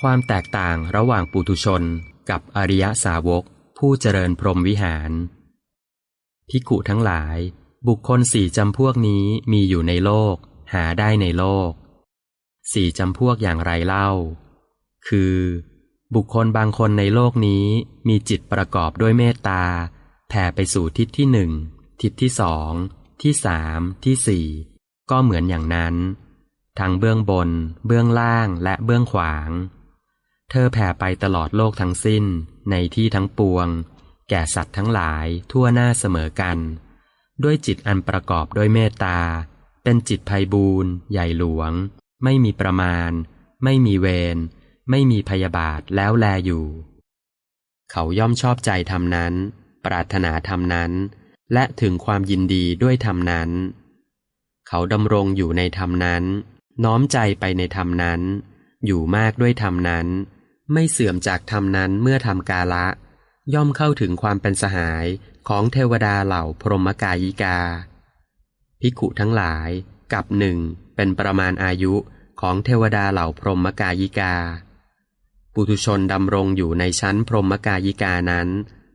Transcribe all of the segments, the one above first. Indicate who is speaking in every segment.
Speaker 1: ความแตกต่างระหว่างปุถุชนกับอริยสาวก ผู้เจริญพรหมวิหาร พิกุทั้งหลาย บุคคลสี่จำพวกนี้มีอยู่ในโลก หาได้ในโลก สี่จำพวกอย่างไรเล่า คือ บุคคลบางคนในโลกนี้มีจิตประกอบด้วยเมตตา แผ่ไปสู่ทิศที่หนึ่ง ทิศที่สอง ที่สาม ที่สี่ ก็เหมือนอย่างนั้น ทั้งเบื้องบน เบื้องล่างและเบื้องขวาง เธอแผ่ไปตลอดโลกทั้งสิ้นในที่ทั้งปวง แก่สัตว์ทั้งหลายทั่วหน้าเสมอกัน ด้วยจิตอันประกอบด้วยเมตตา เป็นจิตภัยบูรณ์ใหญ่หลวง ไม่มีประมาณ ไม่มีเวร ไม่มีพยาบาทแล้วแลอยู่ เขาย่อมชอบใจทำนั้น ปรารถนาทำนั้น และถึงความยินดีด้วยธรรมนั้น เขาดำรงอยู่ในธรรมนั้น น้อมใจไปในธรรมนั้น อยู่มากด้วยธรรมนั้น ไม่เสื่อมจากธรรมนั้นเมื่อทำกาละ ย่อมเข้าถึงความเป็นสหายของเทวดาเหล่าพรหมกายิกา ภิกขุทั้งหลายกับหนึ่งเป็นประมาณอายุของเทวดาเหล่าพรหมกายิกา ปุถุชนดำรงอยู่ในชั้นพรหมกายิกานั้น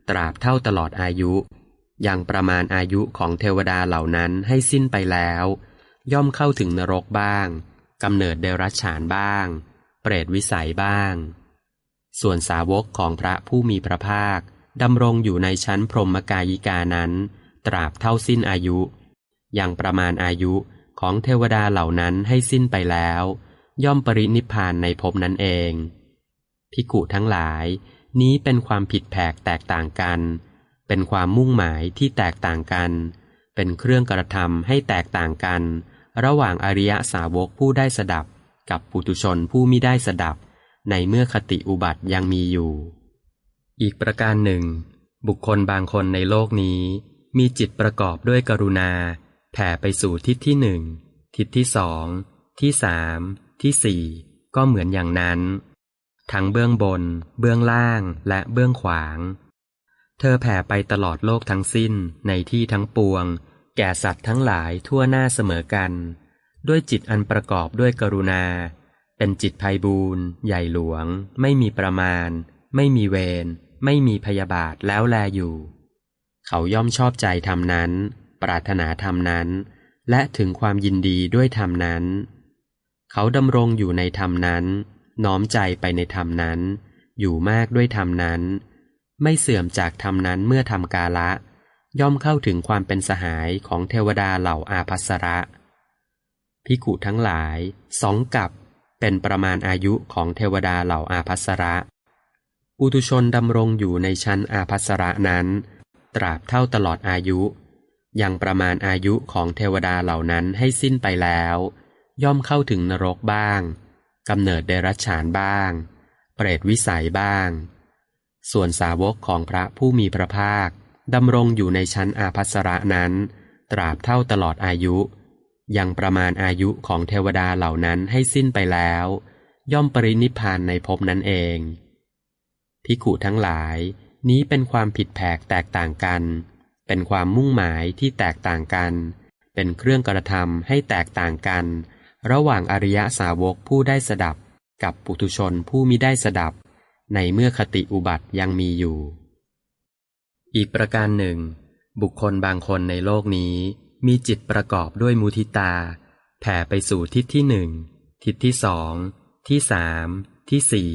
Speaker 1: ตราบเท่าตลอดอายุยังประมาณอายุของเทวดาเหล่านั้นให้สิ้นไปแล้ว ย่อมเข้าถึงนรกบ้างกำเนิดเดรัจฉานบ้าง เปรตวิสัยบ้าง ส่วนสาวกของพระผู้มีพระภาคดำรงอยู่ในชั้นพรหมกายิกานั้น ตราบเท่าสิ้นอายุยังประมาณอายุของเทวดาเหล่านั้นให้สิ้นไปแล้ว ย่อมปรินิพพานในภพนั้นเอง พิกุทั้งหลาย นี้เป็นความผิดแผกแตกต่างกัน เป็นความมุ่งหมายที่แตกต่างกัน เป็นเครื่องกระทำให้แตกต่างกัน ระหว่างอริยสาวกผู้ได้สดับ กับปุตุชนผู้มิได้สดับ ในเมื่อคติอุบัติยังมีอยู่ อีกประการหนึ่ง บุคคลบางคนในโลกนี้ มีจิตประกอบด้วยกรุณา แผ่ไปสู่ทิศที่หนึ่ง ทิศที่สอง ที่สาม ที่สี่ก็เหมือนอย่างนั้น ทั้งเบื้องบน เบื้องล่างและเบื้องขวาง เธอแผ่ไปตลอดโลกทั้งสิ้นในที่ทั้งปวง แก่สัตว์ทั้งหลายทั่วหน้าเสมอกัน ด้วยจิตอันประกอบด้วยกรุณา เป็นจิตภัยบูรณ์ใหญ่หลวง ไม่มีประมาณ ไม่มีเวร ไม่มีพยาบาทแล้วแลอยู่ เขาย่อมชอบใจทำนั้น ปรารถนาทำนั้น และถึงความยินดีด้วยธรรมนั้น เขาดำรงอยู่ในธรรมนั้น น้อมใจไปในธรรมนั้น อยู่มากด้วยธรรมนั้น ไม่เสื่อมจากธรรมนั้นเมื่อทำกาละ ย่อมเข้าถึงความเป็นสหายของเทวดาเหล่าอาภัสระ พิกุทั้งหลายสองกับ เป็นประมาณอายุของเทวดาเหล่าอาภัสระปุตุชนดำรงอยู่ในชั้นอาภัสระนั้น ตราบเท่าตลอดอายุ ยังประมาณอายุของเทวดาเหล่านั้นให้สิ้นไปแล้ว ย่อมเข้าถึงนรกบ้างกำเนิดเดรัจฉานบ้าง เปรตวิสัยบ้าง ส่วนสาวกของพระผู้มีพระภาคดำรงอยู่ในชั้นอาภัสระนั้น ตราบเท่าตลอดอายุ ยังประมาณอายุของเทวดาเหล่านั้นให้สิ้นไปแล้ว ย่อมปรินิพานในภพนั้นเอง พิกุทั้งหลาย นี้เป็นความผิดแผกแตกต่างกัน เป็นความมุ่งหมายที่แตกต่างกัน เป็นเครื่องกระทำให้แตกต่างกัน ระหว่างอริยสาวกผู้ได้สดับ กับปุถุชนผู้มิได้สดับ ในเมื่อคติอุบัติยังมีอยู่ อีกประการหนึ่ง บุคคลบางคนในโลกนี้ มีจิตประกอบด้วยมุทิตา แผ่ไปสู่ทิศที่หนึ่ง ทิศที่สอง ที่สาม ที่สี่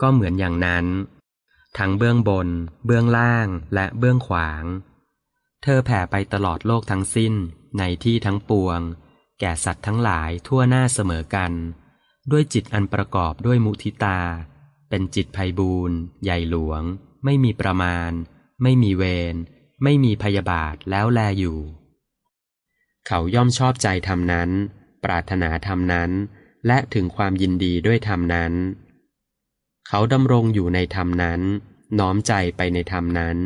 Speaker 1: ก็เหมือนอย่างนั้น ทั้งเบื้องบน เบื้องล่าง และเบื้องขวาง เธอแผ่ไปตลอดโลกทั้งสิ้น ในที่ทั้งปวง แก่สัตว์ทั้งหลายทั่วหน้าเสมอกัน ด้วยจิตอันประกอบด้วยมุทิตา เป็นจิตภัยบูรณ์ใหญ่หลวง ไม่มีประมาณ ไม่มีเวร ไม่มีพยาบาทแล้วแลอยู่ เขาย่อมชอบใจทำนั้น ปรารถนาทำนั้น และถึงความยินดีด้วยธรรมนั้น เขาดำรงอยู่ในธรรมนั้น น้อมใจไปในธรรมนั้น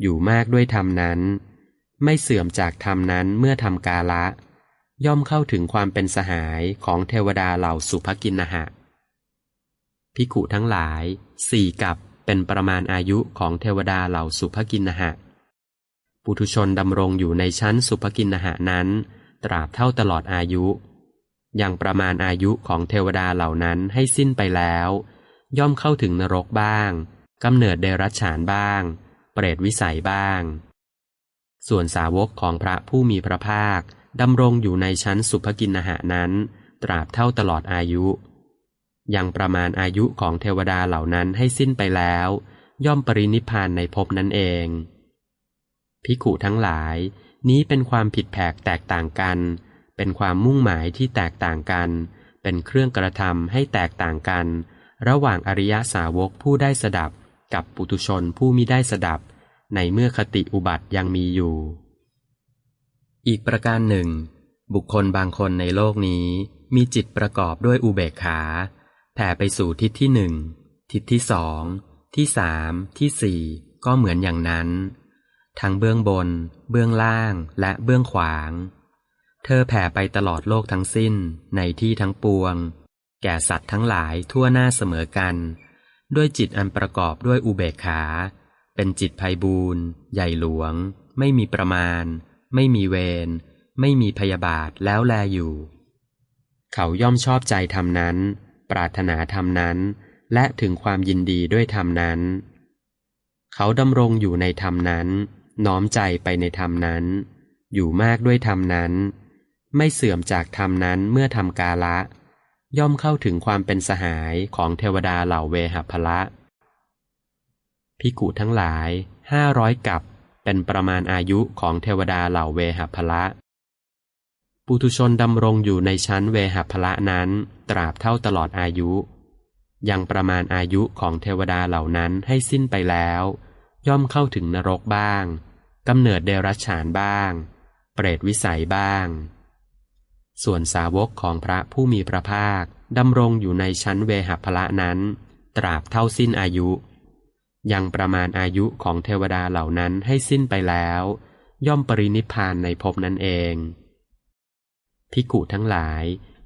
Speaker 1: อยู่มากด้วยธรรมนั้น ไม่เสื่อมจากธรรมนั้นเมื่อทำกาละ ย่อมเข้าถึงความเป็นสหายของเทวดาเหล่าสุภกินนหะพิขุทั้งหลายสี่กับเป็นประมาณอายุของเทวดาเหล่าสุภกินนหะ ปุถุชนดำรงอยู่ในชั้นสุภกินนหะนั้น ตราบเท่าตลอดอายุ อยังประมาณอายุของเทวดาเหล่านั้นให้สิ้นไปแล้ว ย่อมเข้าถึงนรกบ้างกำเนิดเดรัจฉานบ้าง เปรตวิสัยบ้าง ส่วนสาวกของพระผู้มีพระภาคดำรงอยู่ในชั้นสุภกินหะนั้น ตราบเท่าตลอดอายุ ยังประมาณอายุของเทวดาเหล่านั้นให้สิ้นไปแล้ว ย่อมปรินิพพานในภพนั้นเอง พิขุทั้งหลาย นี้เป็นความผิดแผกแตกต่างกัน เป็นความมุ่งหมายที่แตกต่างกัน เป็นเครื่องกระทำให้แตกต่างกัน ระหว่างอริยสาวกผู้ได้สดับ กับปุตุชนผู้มิได้สดับ ในเมื่อคติอุบัติยังมีอยู่ อีกประการหนึ่ง บุคคลบางคนในโลกนี้มีจิตประกอบด้วยอุเบกขา แผ่ไปสู่ทิศที่หนึ่งทิศที่สองที่สามที่สี่ก็เหมือนอย่างนั้น ทั้งเบื้องบน เบื้องล่างและเบื้องขวาง เธอแผ่ไปตลอดโลกทั้งสิ้นในที่ทั้งปวง แก่สัตว์ทั้งหลายทั่วหน้าเสมอกัน ด้วยจิตอันประกอบด้วยอุเบกขา เป็นจิตไพบูรณ์ใหญ่หลวง ไม่มีประมาณ ไม่มีเวร ไม่มีพยาบาทแล้วแลอยู่ เขาย่อมชอบใจธรรมนั้น ปรารถนาธรรมนั้น และถึงความยินดีด้วยธรรมนั้น เขาดำรงอยู่ในธรรมนั้น น้อมใจไปในธรรมนั้น อยู่มากด้วยธรรมนั้น ไม่เสื่อมจากธรรมนั้นเมื่อทำกาละ ย่อมเข้าถึงความเป็นสหายของเทวดาเหล่าเวหพละพิกุทั้งหลายห้าร้อยกับเป็นประมาณอายุของเทวดาเหล่าเวหพละ ปุถุชนดำรงอยู่ในชั้นเวหพละนั้น ตราบเท่าตลอดอายุ ยังประมาณอายุของเทวดาเหล่านั้นให้สิ้นไปแล้ว ย่อมเข้าถึงนรกบ้างกำเนิดเดรัจฉานบ้าง เปรตวิสัยบ้าง ส่วนสาวกของพระผู้มีพระภาคดำรงอยู่ในชั้นเวหพละนั้น ตราบเท่าสิ้นอายุ ยังประมาณอายุของเทวดาเหล่านั้นให้สิ้นไปแล้ว ย่อมปรินิพพานในภพนั้นเอง พิกุทั้งหลาย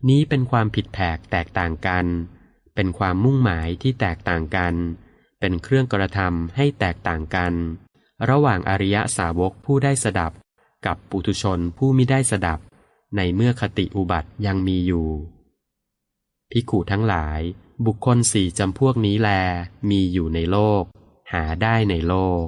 Speaker 1: นี้เป็นความผิดแผกแตกต่างกัน เป็นความมุ่งหมายที่แตกต่างกัน เป็นเครื่องกระทำให้แตกต่างกัน ระหว่างอริยสาวกผู้ได้สดับ กับปุถุชนผู้มิได้สดับ ในเมื่อคติอุบัติยังมีอยู่พิขูทั้งหลาย บุคคลสี่จำพวกนี้แล มีอยู่ในโลก หาได้ในโลก